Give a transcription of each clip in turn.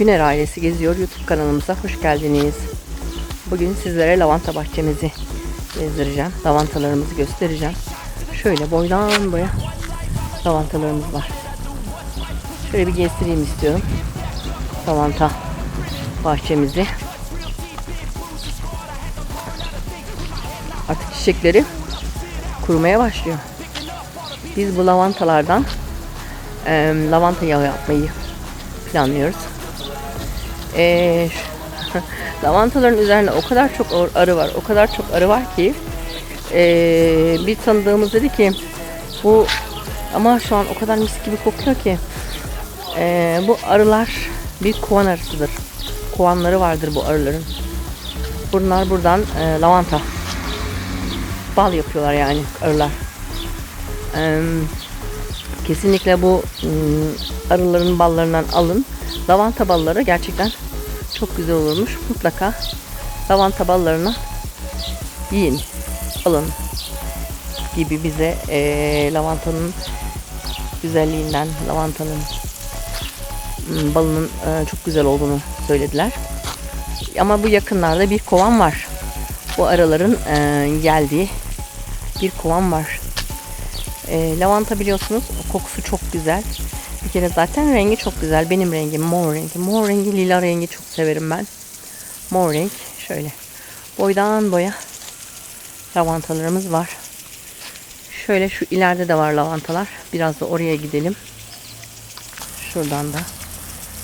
Güner ailesi geziyor YouTube kanalımıza hoş geldiniz. Bugün sizlere lavanta bahçemizi gezdireceğim. Lavantalarımızı göstereceğim. Şöyle boydan boya lavantalarımız var. Şöyle bir gezdireyim istiyorum. Lavanta bahçemizi. Artık çiçekleri kurumaya başlıyor. Biz bu lavantalardan eee, lavanta yağı yapmayı planlıyoruz. Şu- lavantaların üzerinde o kadar çok ar- arı var, o kadar çok arı var ki ee, bir tanıdığımız dedi ki bu ama şu an o kadar mis gibi kokuyor ki ee, bu arılar bir kovan arısıdır. Kovanları vardır bu arıların. Bunlar buradan ee, lavanta bal yapıyorlar yani arılar. Ee, kesinlikle bu arıların ballarından alın. Lavanta balları gerçekten çok güzel olurmuş. Mutlaka lavanta ballarını yiyin, alın gibi bize eee, lavantanın güzelliğinden, lavantanın balının eee, çok güzel olduğunu söylediler. Ama bu yakınlarda bir kovan var. Bu arıların eee, geldiği bir kovan var. E, lavanta biliyorsunuz kokusu çok güzel. Bir kere zaten rengi çok güzel. Benim rengim mor rengi. Mor rengi, lila rengi çok severim ben. Mor renk şöyle. Boydan boya lavantalarımız var. Şöyle şu ileride de var lavantalar. Biraz da oraya gidelim. Şuradan da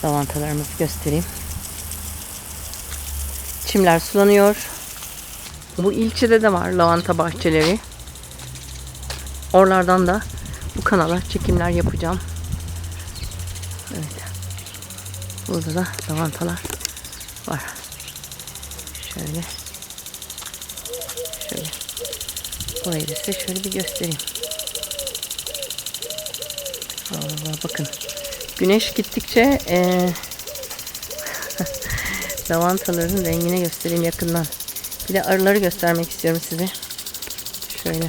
lavantalarımızı göstereyim. Çimler sulanıyor. Bu ilçede de var lavanta bahçeleri. Oralardan da bu kanala çekimler yapacağım. Evet. Burada da lavantalar var. Şöyle. Şöyle. Burayı da size şöyle bir göstereyim. Allah bakın. Güneş gittikçe eee lavantaların rengine göstereyim yakından. Bir de arıları göstermek istiyorum size. Şöyle.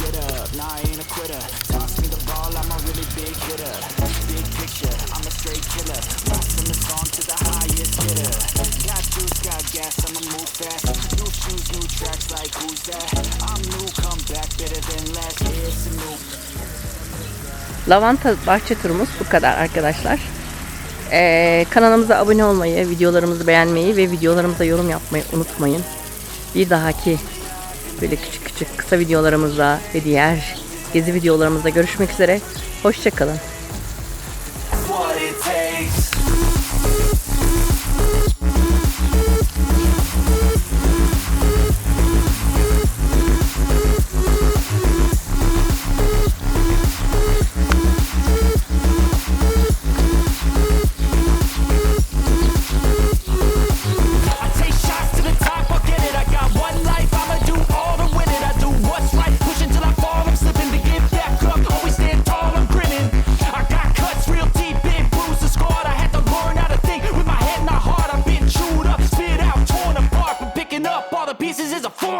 Get up, nah I ain't a quitter. Toss me the ball, I'm a really big hitter. Big picture, I'm a straight killer. Rising the song to the highest bidder Got juice, got gas, I'ma move fast. New shoes, new tracks, like who's that? I'm new, come back, better than last it's a new Lavanta bahçe turumuz bu kadar arkadaşlar. Ee, kanalımıza abone olmayı, videolarımızı beğenmeyi ve videolarımıza yorum yapmayı unutmayın. Bir dahaki böyle küçük küçük kısa videolarımızda ve diğer gezi videolarımızda görüşmek üzere. Hoşçakalın.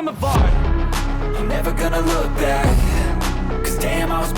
A form of. I'm never gonna look back, cause damn, I was.